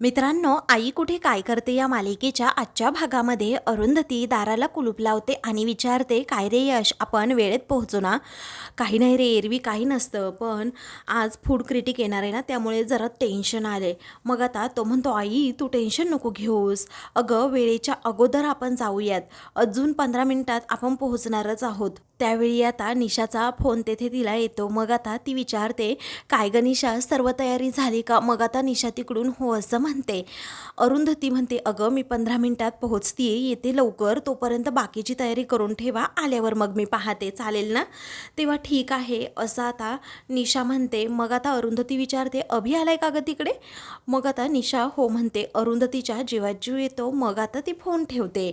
मित्रांनो आई कुठे काय करते या मालिकेच्या आजच्या भागामध्ये? अरुंधती दाराला कुलूप लावते आणि विचारते काय रे यश आपण वेळेत पोहोचू ना? काही नाही रे एरवी काही नसतं पण आज फूड क्रिटिक येणार आहे ना त्यामुळे जरा टेन्शन आले मग आता तो म्हणतो आई तू टेन्शन नको घेऊस. अगं वेळेच्या अगोदर आपण जाऊयात. अजून पंधरा मिनिटात आपण पोहोचणारच आहोत. त्यावेळी आता निशाचा फोन तेथे तिला येतो. मग आता ती विचारते काय ग निशा सर्व तयारी झाली का? मग आता निशा तिकडून हो असं म्हणते. अरुंधती म्हणते अगं मी पंधरा मिनिटात पोहोचतीये येते लवकर तोपर्यंत बाकीची तयारी करून ठेवा आल्यावर मग मी पाहते. चालेल ना? तेव्हा ठीक आहे असं आता निशा म्हणते. मग आता अरुंधती विचारते अभि आलाय का ग तिकडे? मग आता निशा हो म्हणते अरुंधतीच्या जीवात जीव येतो मग आता ती फोन ठेवते.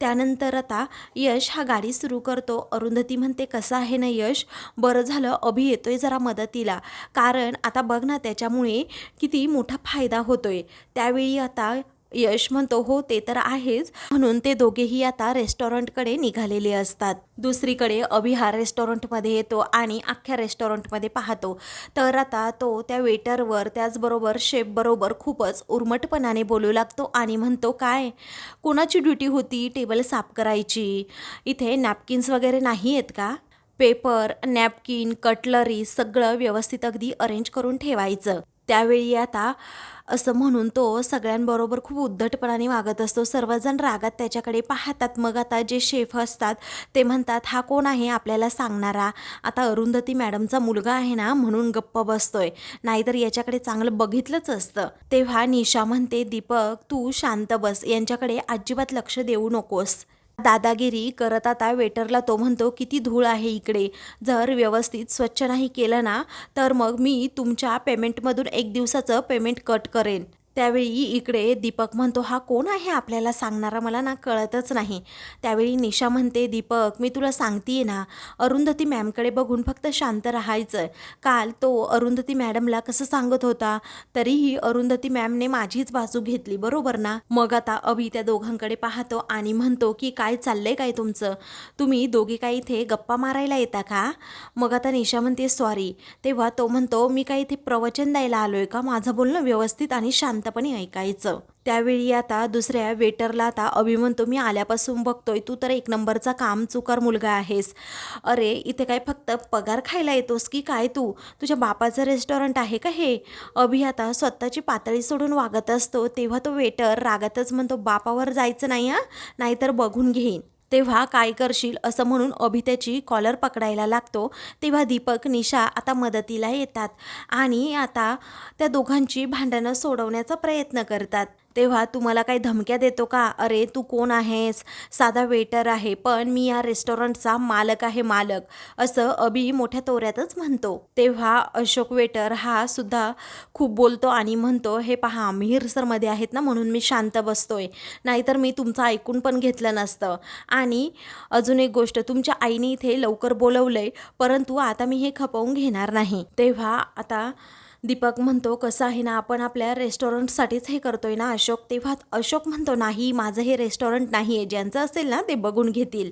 त्यानंतर आता यश हा गाडी सुरू करतो. अरुंधती ती म्हणते कसं आहे ना यश? बरं झालं अभि येतोय जरा मदतीला. कारण आता बघ ना त्याच्यामुळे किती मोठा फायदा होतोय. त्यावेळी आता यश म्हणतो हो ते तर आहेच. म्हणून ते दोघेही आता रेस्टॉरंटकडे निघालेले असतात. दुसरीकडे अभि हा रेस्टॉरंटमध्ये येतो आणि अख्ख्या रेस्टॉरंटमध्ये पाहतो. तर आता तो त्या वेटरवर त्याचबरोबर शेफबरोबर खूपच उर्मटपणाने बोलू लागतो आणि म्हणतो काय? कोणाची ड्युटी होती? टेबल साफ करायची? इथे नॅपकिन्स वगैरे नाही आहेत का? पेपर नॅपकिन कटलरी सगळं व्यवस्थित अगदी अरेंज करून ठेवायचं. त्यावेळी आता असं म्हणून तो सगळ्यांबरोबर खूप उद्धटपणाने वागत असतो. सर्वजण रागात त्याच्याकडे पाहतात. मग आता जे शेफ असतात ते म्हणतात हा कोण आहे आपल्याला सांगणारा? आता अरुंधती मॅडमचा मुलगा आहे ना म्हणून गप्प बसतोय. नाहीतर याच्याकडे चांगलं बघितलंच असतं. तेव्हा निशा म्हणते दीपक तू शांत बस. यांच्याकडे अजिबात लक्ष देऊ नकोस. दादागिरी करत आता वेटरला तो म्हणतो किती धूळ आहे इकडे. जर व्यवस्थित स्वच्छ नाही केलं ना तर मग मी तुमच्या पेमेंटमधून एक दिवसाचं पेमेंट कट करेन. त्यावेळी इकडे दीपक म्हणतो हा कोण आहे आपल्याला सांगणारा? मला ना कळतच नाही. त्यावेळी निशा म्हणते दीपक मी तुला सांगतेय ना अरुंधती मॅमकडे बघून फक्त शांत राहायचं काल तो अरुंधती मॅडमला कसं सांगत होता तरीही अरुंधती मॅमने माझीच बाजू घेतली बरोबर ना? मग आता अभि त्या दोघांकडे पाहतो आणि म्हणतो की काय चाललंय काय तुमचं? तुम्ही दोघे काय इथे गप्पा मारायला येता का? मग आता निशा म्हणते सॉरी. तेव्हा तो म्हणतो मी काय इथे प्रवचन द्यायला आलोय का? माझं बोलणं व्यवस्थित आणि शांत शांतपणे ऐकायचं. त्यावेळी आता दुसऱ्या वेटरला आता अभि म्हणतो मी आल्यापासून बघतोय तू तर एक नंबरचा काम चुकार मुलगा आहेस. अरे इथे काय फक्त पगार खायला येतोस की काय तू? तुझ्या बापाचं रेस्टॉरंट आहे का हे? अभि आता स्वतःची पातळी सोडून वागत असतो तेव्हा तो वेटर रागातच म्हणतो बापावर जायचं नाही हां? नाहीतर बघून घेईन. तेव्हा काय करशील असं म्हणून अभि त्याची कॉलर पकडायला लागतो. तेव्हा दीपक निशा आता मदतीला येतात आणि आता त्या दोघांची भांडणं सोडवण्याचा प्रयत्न करतात. तेव्हा तुम्हाला काही धमक्या देतो का? अरे तू कोण आहेस? साधा वेटर आहे पण मी या रेस्टॉरंटचा मालक आहे मालक. असं अभि मोठ्या तोऱ्यातच म्हणतो. तेव्हा अशोक वेटर हा सुद्धा खूप बोलतो आणि म्हणतो हे पहा मिहिरसरमध्ये हिरसरमध्ये आहेत ना म्हणून मी शांत बसतोय. नाहीतर मी तुमचं ऐकून पण घेतलं नसतं. आणि अजून एक गोष्ट तुमच्या आईने इथे लवकर बोलवलंय परंतु आता मी हे खपवून घेणार नाही. तेव्हा आता दीपक म्हणतो कसं आहे ना आपण आपल्या रेस्टॉरंटसाठीच हे करतोय ना अशोक? तेव्हा अशोक म्हणतो नाही माझं हे रेस्टॉरंट नाही आहे ज्यांचं असेल ना ते बघून घेतील.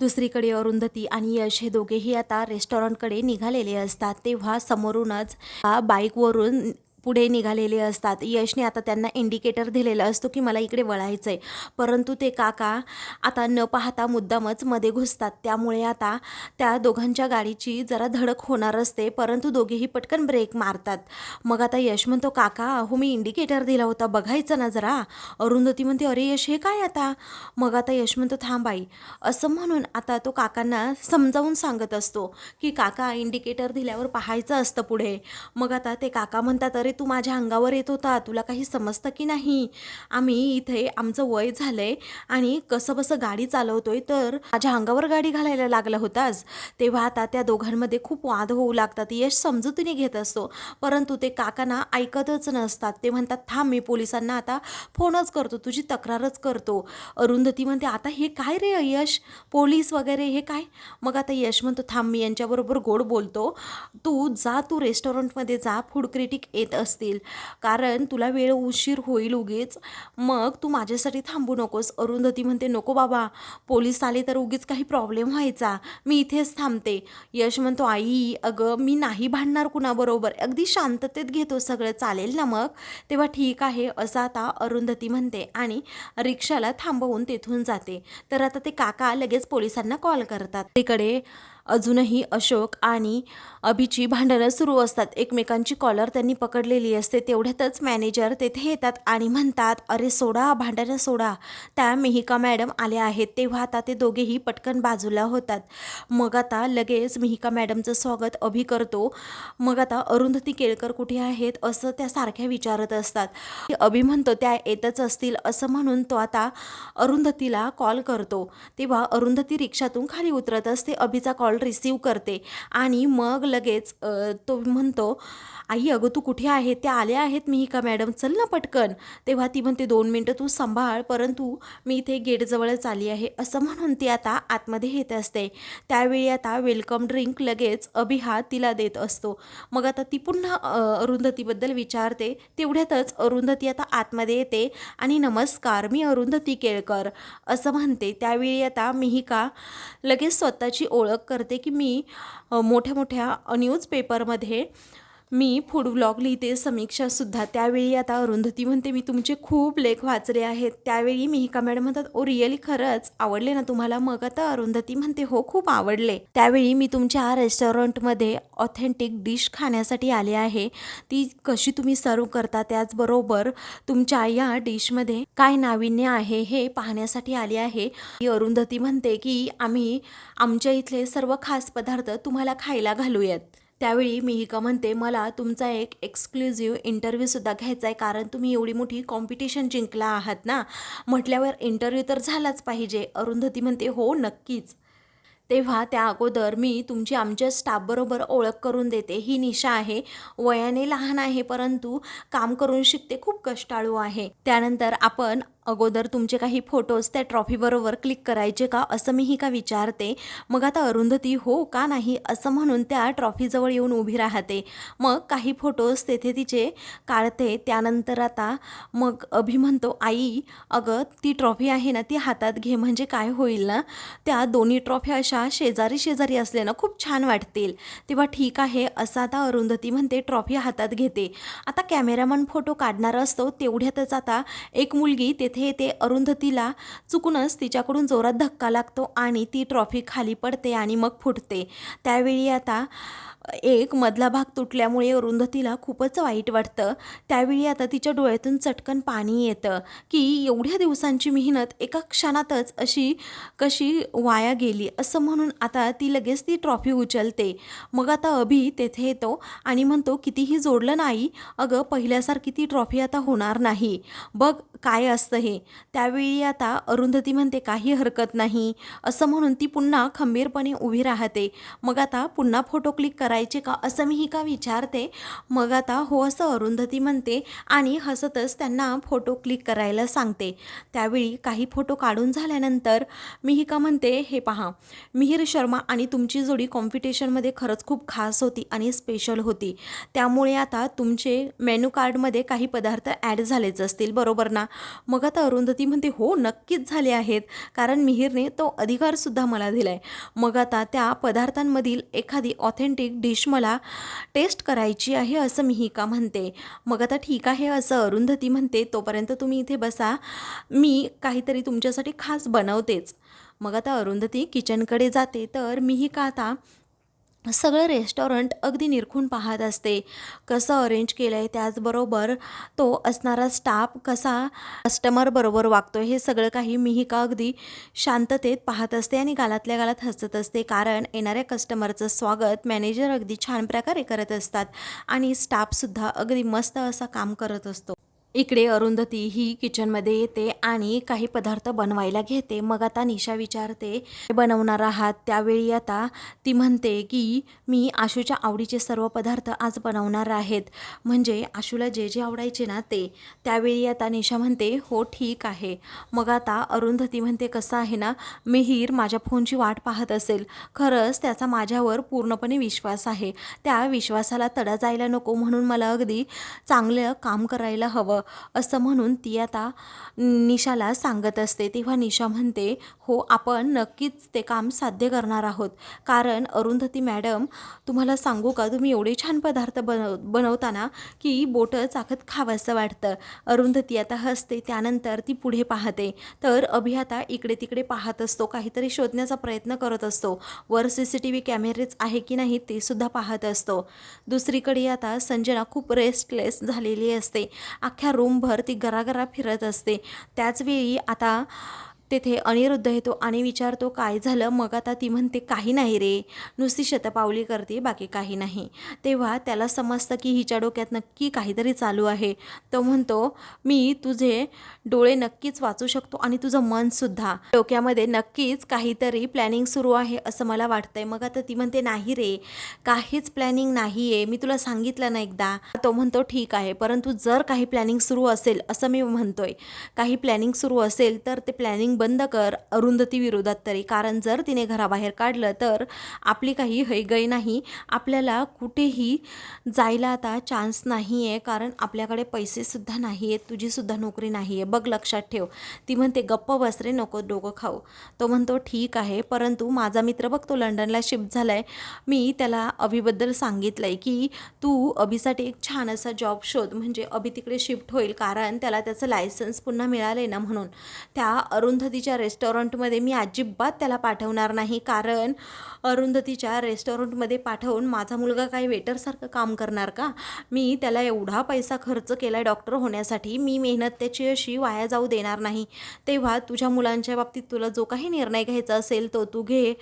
दुसरीकडे अरुंधती आणि यश हे दोघेही आता रेस्टॉरंटकडे निघालेले असतात. तेव्हा समोरूनच बाईकवरून पुढे निघालेले असतात. यशने आता त्यांना इंडिकेटर दिलेला असतो की मला इकडे वळायचं आहे परंतु ते काका आता न पाहता मुद्दामच मध्ये घुसतात. त्यामुळे आता त्या दोघांच्या गाडीची जरा धडक होणार असते. परंतु दोघेही पटकन ब्रेक मारतात. मग आता यश म्हणतो काका हो मी इंडिकेटर दिला होता. बघायचं ना जरा. अरुंधती म्हणते अरे यश हे काय आता? मग आता यश म्हणतो थांबाई असं म्हणून आता तो काकांना समजावून सांगत असतो की काका इंडिकेटर दिल्यावर पाहायचं असतं पुढे. मग आता ते काका म्हणतात अरे तू माझ्या अंगावर येत होता. तुला काही समजतं की नाही? आम्ही इथे आमचं वय झालं आहे आणि कसं बसं गाडी चालवतोय तर माझ्या अंगावर गाडी घालायला लागला होतास. तेव्हा आता त्या दोघांमध्ये खूप वाद होऊ लागतात. यश समजुतीने घेत असतो. परंतु ते काकांना ऐकतच नसतात. ते म्हणतात थांब मी पोलिसांना आता फोनच करतो. तुझी तक्रारच करतो. अरुंधती म्हणते आता हे काय रे यश? पोलीस वगैरे हे काय? मग आता यश म्हणतो थांब मी यांच्याबरोबर गोड बोलतो. तू जा तू रेस्टॉरंटमध्ये जा. फूड क्रिटिक येत असतील. कारण तुला वेळ उशीर होईल उगीच. मग तू माझ्यासाठी थांबू नकोस. अरुंधती म्हणते नको बाबा. पोलीस आले तर उगीच काही प्रॉब्लेम व्हायचा. मी इथेच थांबते. यश म्हणतो आई अगं मी नाही भांडणार कुणाबरोबर. अगदी शांततेत घेतो सगळं. चालेल ना मग? तेव्हा ठीक आहे असं आता अरुंधती म्हणते आणि रिक्षाला थांबवून तेथून जाते. तर आता ते काका लगेच पोलिसांना कॉल करतात. तिकडे अजूनही अशोक आणि अभिची भांडणं सुरू असतात. एकमेकांची कॉलर त्यांनी पकडलेली असते. तेवढ्यातच मॅनेजर तेथे येतात आणि म्हणतात अरे सोडा भांडणं सोडा. त्या मिहिका मॅडम आल्या आहेत. तेव्हा आता ते दोघेही पटकन बाजूला होतात. मग आता लगेच मिहिका मॅडमचं स्वागत अभि करतो. मग आता अरुंधती केळकर कुठे आहेत असं त्या सारख्या विचारत असतात. अभि म्हणतो त्या येतच असतील असं म्हणून तो आता अरुंधतीला कॉल करतो. तेव्हा अरुंधती रिक्षातून खाली उतरत असते. अभिचा कॉल रिसीव करते. आणि मग लगेच तो म्हणतो आई अगं तू कुठे आहे? त्या आल्या आहेत मिहिका मॅडम? चल ना पटकन. तेव्हा ती म्हणते दोन मिनटं तू सांभाळ परंतु मी इथे गेटजवळच आली आहे. असं म्हणून ती आता आतमध्ये येत असते. त्यावेळी आता वेलकम ड्रिंक लगेच अभिहा तिला देत असतो. मग आता ती पुन्हा अरुंधतीबद्दल विचारते. तेवढ्यातच अरुंधती आता आतमध्ये येते आणि नमस्कार मी अरुंधती केळकर. असं म्हणते. त्यावेळी आता मिहिका लगेच स्वतःची ओळख करते की मी मोठ्या मोठ्या न्यूजपेपरमध्ये मी फूड व्लॉग लिहिते समीक्षासुद्धा त्यावेळी आता अरुंधती म्हणते मी तुमचे खूप लेख वाचले आहेत. त्यावेळी मिहिका मॅडम म्हणतात ओ रिअली खरंच? आवडले ना तुम्हाला? मग आता अरुंधती म्हणते हो खूप आवडले. त्यावेळी मी तुमच्या रेस्टॉरंटमध्ये ऑथेंटिक डिश खाण्यासाठी आले आहे. ती कशी तुम्ही सर्व करता त्याचबरोबर तुमच्या या डिशमध्ये काय नाविन्य आहे हे पाहण्यासाठी आले आहे. अरुंधती म्हणते की आम्ही आमच्या इथले सर्व खास पदार्थ तुम्हाला खायला घालूयात. त्यावेळी मिहिका म्हणते मला तुमचा एक एक्सक्लुझिव्ह इंटरव्ह्यूसुद्धा घ्यायचा आहे कारण तुम्ही एवढी मोठी कॉम्पिटिशन जिंकला आहात ना म्हटल्यावर इंटरव्ह्यू तर झालाच पाहिजे. अरुंधती म्हणते हो नक्कीच. तेव्हा त्या अगोदर मी तुमची आमच्या स्टाफबरोबर ओळख करून देते. ही निशा आहे. वयाने लहान आहे परंतु काम करून शिकते खूप कष्टाळू आहे. त्यानंतर आपण अगोदर तुमचे काही फोटोज त्या ट्रॉफीबरोबर क्लिक करायचे का? असं मी ही का विचारते? मग आता अरुंधती हो का नाही? असं म्हणून त्या ट्रॉफीजवळ येऊन उभी राहते. मग काही फोटोज तेथे तिचे काढते. त्यानंतर आता मग अभि म्हणतो आई अगं ती ट्रॉफी आहे ना ती हातात घे. म्हणजे काय होईल ना? त्या दोन्ही ट्रॉफ्या अशा शेजारी शेजारी असल्यानं खूप छान वाटतील. तेव्हा ठीक आहे. असं आता अरुंधती म्हणते ट्रॉफी हातात घेते. आता कॅमेरामन फोटो काढणार असतो. तेवढ्यातच आता एक मुलगी ते येथे येते अरुंधतीला चुकूनच तिच्याकडून जोरात धक्का लागतो आणि ती ट्रॉफी खाली पडते आणि मग फुटते. त्यावेळी आता एक मधला भाग तुटल्यामुळे अरुंधतीला खूपच वाईट वाटतं. त्यावेळी आता तिच्या डोळ्यातून चटकन पाणी येतं की एवढ्या दिवसांची मेहनत एका क्षणातच अशी कशी वाया गेली असं म्हणून आता ती लगेच ती ट्रॉफी उचलते. मग आता अभि तेथे येतो आणि म्हणतो कितीही जोडलं नाही अगं पहिल्यासारखी ती ट्रॉफी आता होणार नाही. बघ काय असतं हे. त्यावेळी आता अरुंधती म्हणते काही हरकत नाही. असं म्हणून ती पुन्हा खंबीरपणे उभी राहते. मग आता पुन्हा फोटो क्लिक करायचे का असं मी ही का विचारते? मग आता हो असं अरुंधती म्हणते आणि हसतच त्यांना फोटो क्लिक करायला सांगते. त्यावेळी काही फोटो काढून झाल्यानंतर मी ही का म्हणते हे पहा मिहिर शर्मा आणि तुमची जोडी कॉम्पिटिशनमध्ये खरंच खूप खास होती आणि स्पेशल होती. त्यामुळे आता तुमचे मेनू कार्डमध्ये काही पदार्थ ॲड झालेच असतील बरोबर ना? मग आता अरुंधती म्हणते हो नक्कीच झाले आहेत कारण मिहिरने तो अधिकारसुद्धा मला दिला आहे मग आता त्या पदार्थांमधील एखादी ऑथेंटिक डिश मला टेस्ट करायची आहे असं मिहिका म्हणते. मग आता ठीक आहे असं अरुंधती म्हणते तोपर्यंत तुम्ही इथे बसा. मी काहीतरी तुमच्यासाठी खास बनवतेच. मग आता अरुंधती किचनकडे जाते. तर मिहिका आता सगळं रेस्टॉरंट अगदी निरखून पाहत असते. कसं अरेंज केलं आहे त्याचबरोबर तो असणारा स्टाफ कसा कस्टमरबरोबर वागतो हे सगळं काही मिहिका अगदी शांततेत पाहत असते आणि गालातल्या गालात हसत असते. कारण येणाऱ्या कस्टमरचं स्वागत मॅनेजर अगदी छान प्रकारे करत असतात आणि स्टाफसुद्धा अगदी मस्त असा काम करत असतो. इकडे अरुंधती ही किचनमध्ये येते आणि काही पदार्थ बनवायला घेते. मग आता निशा विचारते बनवणार आहात? त्यावेळी आता ती म्हणते की मी आशूच्या आवडीचे सर्व पदार्थ आज बनवणार आहेत. म्हणजे आशूला जे जे आवडायचे ना ते. त्यावेळी आता निशा म्हणते हो ठीक आहे. मग आता अरुंधती म्हणते कसं आहे ना मिहीर माझ्या फोनची वाट पाहत असेल. खरंच त्याचा माझ्यावर पूर्णपणे विश्वास आहे. त्या विश्वासाला तडा जायला नको म्हणून मला अगदी चांगलं काम करायला हवं. असं म्हणून ती आता निशाला सांगत असते. तेव्हा निशा म्हणते हो आपण नक्कीच ते काम साध्य करणार आहोत. कारण अरुंधती मॅडम तुम्हाला सांगू का तुम्ही एवढे छान पदार्थ बनव बनवताना की बोटं चाकत खावंसं वाटतं. अरुंधती आता हसते त्यानंतर ती पुढे पाहते. तर अभि आता इकडे तिकडे पाहत असतो काहीतरी शोधण्याचा प्रयत्न करत असतो. वर सी सी टी व्ही कॅमेरेच आहे की नाही ते सुद्धा पाहत असतो. दुसरीकडे आता संजना खूप रेस्टलेस झालेली असते. अख्ख्या रूमभर ती गरागरा फिरत असते. त्याचवेळी आता तेथे अनिरुद्ध येतो आणि विचारतो काय झालं? मग आता ती म्हणते काही नाही रे. नुसती शतपावली करते बाकी काही नाही. तेव्हा त्याला समजतं की हिच्या डोक्यात नक्की काहीतरी चालू आहे. तो म्हणतो मी तुझे डोळे नक्कीच वाचू शकतो आणि तुझं मनसुद्धा डोक्यामध्ये नक्कीच काहीतरी प्लॅनिंग सुरू आहे असं मला वाटतंय. मग आता ती म्हणते नाही रे. काहीच प्लॅनिंग नाही आहे मी तुला सांगितलं ना एकदा. तो म्हणतो ठीक आहे. परंतु जर काही प्लॅनिंग सुरू असेल असं मी म्हणतोय. काही प्लॅनिंग सुरू असेल तर ते प्लॅनिंग बंद कर अरुंधती विरोधात तरी. कारण जर तिने घराबाहेर काढलं तर आपली काही हैगय नाही. आपल्याला कुठेही जायला आता चान्स नाही आहे कारण आपल्याकडे पैसेसुद्धा नाही आहेत तुझीसुद्धा नोकरी नाही आहे बघ लक्षात ठेव. ती म्हणते गप्प बसरे नको डोकं खाऊ. तो म्हणतो ठीक आहे. परंतु माझा मित्र बघ तो लंडनला शिफ्ट झाला आहे मी त्याला अभिबद्दल सांगितलं आहे की तू अभिसाठी एक छान असा जॉब शोध. म्हणजे अभि तिकडे शिफ्ट होईल. कारण त्याला त्याचं लायसन्स पुन्हा मिळालं आहे ना म्हणून. त्या अरुंधतीच्या रेस्टॉरंटमध्ये मी अजिबात त्याला पाठवणार नाही. कारण अरुंधतीच्या रेस्टॉरंटमध्ये पाठवून माझा मुलगा काही वेटरसारखं काम करणार का? मी त्याला एवढा पैसा खर्च केला आहे डॉक्टर होण्यासाठी. मी मेहनत त्याची अशी वाया जाऊ देणार नाही. तेव्हा तुझ्या मुलांच्या बाबतीत तुला जो काही निर्णय घ्यायचा असेल तो तू घे.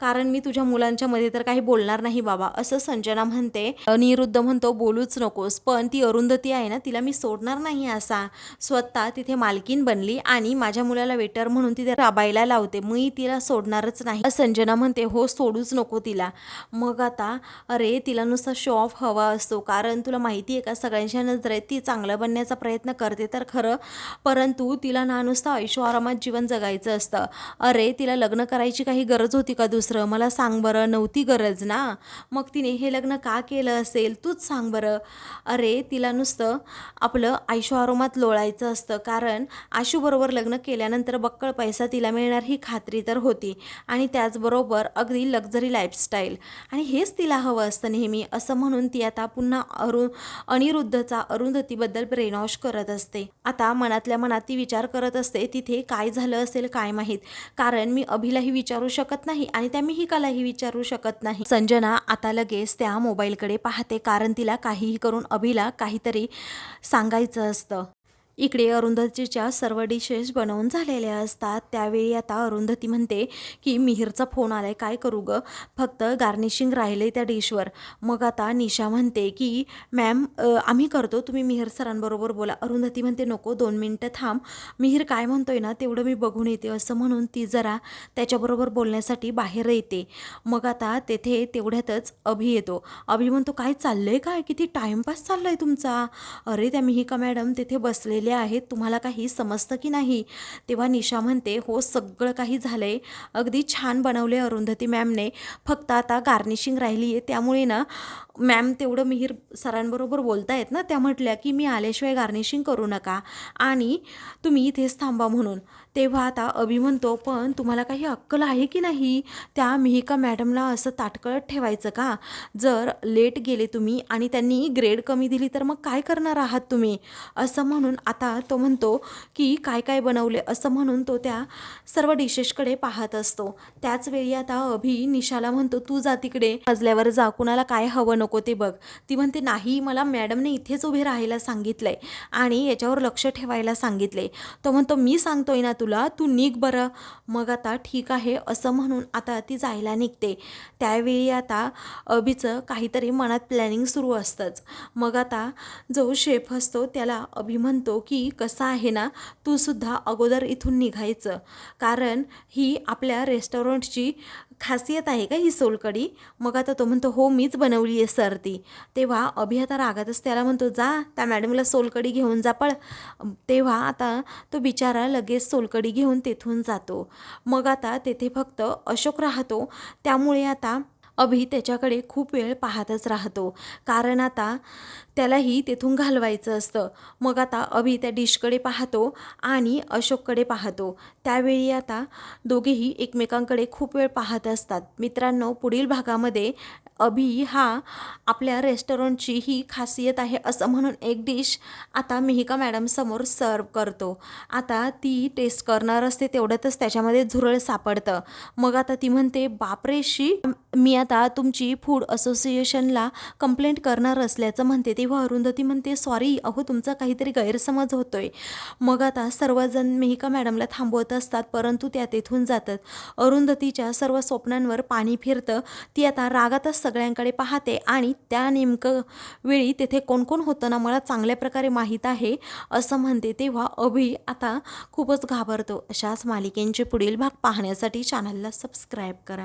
कारण मी तुझ्या मुलांच्यामध्ये तर काही बोलणार नाही बाबा. असं संजना म्हणते. अनिरुद्ध म्हणतो बोलूच नकोस. पण ती अरुंधती आहे ना तिला मी सोडणार नाही असा. स्वतः तिथे मालकीन बनली आणि माझ्या मुलाला वेटर म्हणून तिथे राबायला लावते. मी तिला सोडणारच नाही. संजना म्हणते हो सोडूच नको तिला. मग आता अरे तिला नुसता शो ऑफ हवा असतो. कारण तुला माहिती आहे का सगळ्यांच्या नजरेत ती चांगलं बनण्याचा प्रयत्न करते तर खरं. परंतु तिला ना नुसतं ऐशोआरामात जीवन जगायचं असतं. अरे तिला लग्न करायची काही गरज होती का दुसरं? मला सांग बरं नव्हती गरज ना? मग तिने हे लग्न का केलं असेल? तूच सांग बरं. अरे तिला नुसतं आपलं आयुष्य आरामात लोळायचं असतं. कारण आशूबरोबर लग्न केल्यानंतर बघ बक्कळ पैसा तिला मिळणार ही खात्री तर होती. आणि त्याचबरोबर अगदी लक्झरी लाईफस्टाईल आणि हेच तिला हवं असतं नेहमी असं म्हणून ती आता पुन्हा अरु अनिरुद्धचा अरुंधतीबद्दल ब्रेनवॉश करत असते. आता मनातल्या मनात ती विचार करत असते तिथे काय झालं असेल काय माहीत? कारण मी अभिलाही विचारू शकत नाही आणि त्या मिहिकालाही विचारू शकत नाही. संजना आता लगेच त्या मोबाईलकडे पाहते कारण तिला काहीही करून अभिला काहीतरी सांगायचं असतं. इकडे अरुंधतीच्या सर्व डिशेस बनवून झालेल्या असतात. त्यावेळी आता अरुंधती म्हणते की मिहीरचा फोन आलाय काय करू ग? फक्त गार्निशिंग राहिले त्या डिशवर मग आता निशा म्हणते की मॅम आम्ही करतो. तुम्ही मिहीर सरांबरोबर बोला. अरुंधती म्हणते नको दोन मिनटं थांब. मिहीर काय म्हणतोय ना तेवढं मी बघून येते. असं म्हणून ती जरा त्याच्याबरोबर बोलण्यासाठी बाहेर येते. मग आता तेथे तेवढ्यातच अभि येतो. अभि म्हणतो काय चाललंय काय? किती टाईमपास चाललाय तुमचा? अरे त्या मिहिका मॅडम तिथे बसलेल्या आहेत तुम्हाला काही समजतं की नाही? तेव्हा निशा म्हणते हो सगळं काही झालं आहे अगदी छान बनवले अरुंधती मॅमने. फक्त आता गार्निशिंग राहिली आहे त्यामुळे ना मॅम तेवढं मिहीर सरांबरोबर बोलतायत ना त्या म्हटल्या की मी आल्याशिवाय गार्निशिंग करू नका. आणि तुम्ही इथेच थांबा म्हणून. तेव्हा आता अभि म्हणतो पण तुम्हाला काही अक्कल आहे की नाही? त्या मिहिका मॅडमला असं ताटकळत ठेवायचं का? जर लेट गेले तुम्ही आणि त्यांनी ग्रेड कमी दिली तर मग काय करणार आहात तुम्ही? असं म्हणून आता तो म्हणतो की काय काय बनवले? असं म्हणून तो त्या सर्व डिशेसकडे पाहत असतो. त्याचवेळी आता अभि निशाला म्हणतो तू जा तिकडे. मजल्यावर जा. कुणाला काय हवं नको ते बघ. ती म्हणते नाही मला मॅडमने इथेच उभे राहायला सांगितलंय आणि याच्यावर लक्ष ठेवायला सांगितले तो म्हणतो मी सांगतोय ना तुला तू निघ बरं. मग आता ठीक आहे असं म्हणून आता ती जायला निघते. त्यावेळी आता अभिचं काहीतरी मनात प्लॅनिंग सुरू असतंच. मग आता जो शेफ असतो त्याला अभि म्हणतो की कसं आहे ना तू सुद्धा अगोदर इथून निघायचं. कारण ही आपल्या रेस्टॉरंटची खासियत आहे का ही सोलकडी मग आता तो म्हणतो हो मीच बनवली आहे सर ती. तेव्हा अभि आता रागातच त्याला म्हणतो जा त्या मॅडमला सोलकडी घेऊन जा पळ तेव्हा आता तो बिचारा लगेच सोलकडी घेऊन तेथून जातो. मग आता तेथे फक्त अशोक राहतो. त्यामुळे आता अभि त्याच्याकडे खूप वेळ पाहतच राहतो. कारण आता त्यालाही तेथून घालवायचं असतं. मग आता अभि त्या डिशकडे पाहतो आणि अशोककडे पाहतो. त्यावेळी आता दोघेही एकमेकांकडे खूप वेळ पाहत असतात. मित्रांनो पुढील भागामध्ये अभी हा आपल्या रेस्टॉरंटची ही खासियत आहे असं म्हणून एक डिश आता मिहिका मॅडमसमोर सर्व करतो. आता ती टेस्ट करणार असते तेवढ्यातच त्याच्यामध्ये झुरळ सापडतं. मग आता ती म्हणते बापरेशी मी आता तुमची फूड असोसिएशनला कंप्लेंट करणार असल्याचं म्हणते. तेव्हा अरुंधती म्हणते सॉरी अहो तुमचा काहीतरी गैरसमज होतोय. मग आता सर्वजण मिहिका मॅडमला थांबवत असतात परंतु त्या तेथून जातात. अरुंधतीच्या सर्व स्वप्नांवर पाणी फिरतं. ती आता रागातच सगळ्यांकडे पाहते आणि त्या नेमकं वेळी तेथे कोण कोण होतं ना मला चांगल्या प्रकारे माहीत आहे असं म्हणते तेव्हा अभि आता खूपच घाबरतो. अशाच मालिकेंचे पुढील भाग पाहण्यासाठी चॅनलला सबस्क्राईब करा.